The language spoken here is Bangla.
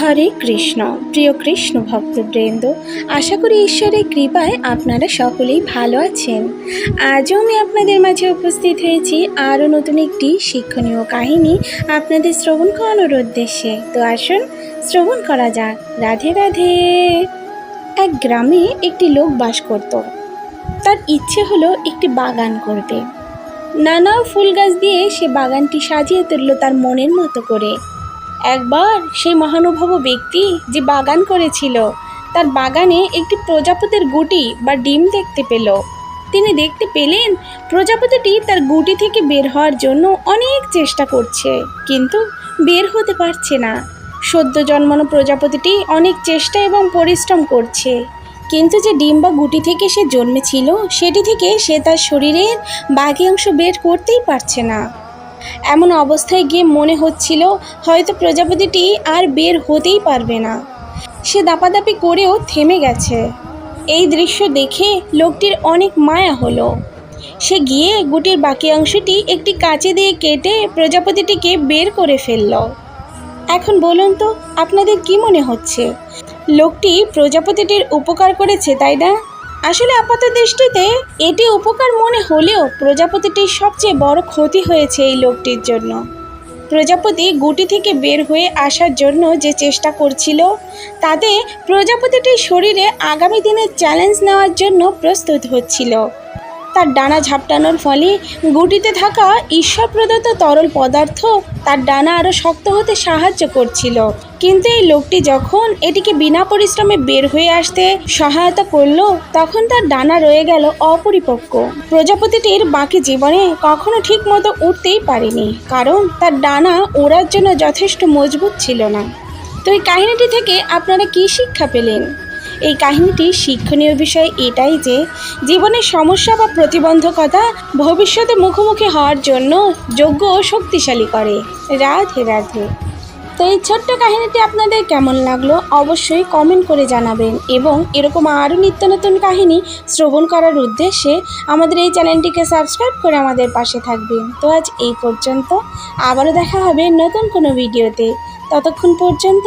হরে কৃষ্ণ। প্রিয় কৃষ্ণ ভক্তবৃন্দ, আশা করি ঈশ্বরের কৃপায় আপনারা সকলেই ভালো আছেন। আজও আমি আপনাদের মাঝে উপস্থিত হয়েছি আরও নতুন একটি শিক্ষণীয় কাহিনী আপনাদের শ্রবণ করানোর উদ্দেশ্যে। তো আসুন, শ্রবণ করা যাক। রাধে রাধে। এক গ্রামে একটি লোক বাস করত। তার ইচ্ছে হলো একটি বাগান করবে নানা ফুল গাছ দিয়ে সে বাগানটি সাজিয়ে তুলল তার মনের মতো করে। একবার সেই মহানুভব ব্যক্তি যে বাগান করেছিল, তার বাগানে একটি প্রজাপতির গুটি বা ডিম দেখতে পেল। তিনি দেখতে পেলেন প্রজাপতিটি তার গুটি থেকে বের হওয়ার জন্য অনেক চেষ্টা করছে, কিন্তু বের হতে পারছে না। সদ্য জন্মানো প্রজাপতিটি অনেক চেষ্টা এবং পরিশ্রম করছে, কিন্তু যে ডিম বা গুটি থেকে সে জন্মেছিল, সেটি থেকে সে তার শরীরের বাকি অংশ বের করতেই পারছে না। এমন অবস্থায় গিয়ে মনে হচ্ছিল হয়তো প্রজাপতিটি আর বের হতেই পারবে না। সে দাপাদাপি করেও থেমে গেছে। এই দৃশ্য দেখে লোকটির অনেক মায়া হলো। সে গিয়ে গুটির বাকি অংশটি একটি কাঁচি দিয়ে কেটে প্রজাপতিটিকে বের করে ফেলল। এখন বলুন তো, আপনাদের কি মনে হচ্ছে? লোকটি প্রজাপতিটির উপকার করেছে, তাই না? আসলে আপাত দৃষ্টিতে এটি উপকার মনে হলেও প্রজাপতিটির সবচেয়ে বড় ক্ষতি হয়েছে এই লোকটির জন্য। প্রজাপতি গুটি থেকে বের হয়ে আসার জন্য যে চেষ্টা করছিল, তাতে প্রজাপতিটির শরীরে আগামী দিনের চ্যালেঞ্জ নেওয়ার জন্য প্রস্তুত হচ্ছিল। তার ডানা ঝাপটানোর ফলে গুটিতে থাকা ঈশ্বর প্রদত্ত তরল পদার্থ তার ডানা আরও শক্ত হতে সাহায্য করছিল। কিন্তু এই লোকটি যখন এটিকে বিনা পরিশ্রমে বের হয়ে আসতে সহায়তা করল, তখন তার ডানা রয়ে গেল অপরিপক্ক। প্রজাপতিটির বাকি জীবনে কখনো ঠিক মতো উঠতেই পারেনি, কারণ তার ডানা ওড়ার জন্য যথেষ্ট মজবুত ছিল না। তো এই কাহিনীটি থেকে আপনারা কী শিক্ষা পেলেন? এই কাহিনীটি শিক্ষণীয় বিষয় এটাই যে জীবনের সমস্যা বা প্রতিবন্ধকতা ভবিষ্যতে মুখোমুখি হওয়ার জন্য যোগ্য ও শক্তিশালী করে। রাধে রাধে। তো এই ছোট্ট কাহিনীটি আপনাদের কেমন লাগল অবশ্যই কমেন্ট করে জানাবেন এবং এরকম আরও নিত্য নতুন কাহিনী শ্রবণ করার উদ্দেশ্যে আমাদের এই চ্যানেলটিকে সাবস্ক্রাইব করে আমাদের পাশে থাকবেন। তো আজ এই পর্যন্ত, আবারও দেখা হবে নতুন কোনো ভিডিওতে ততক্ষণ পর্যন্ত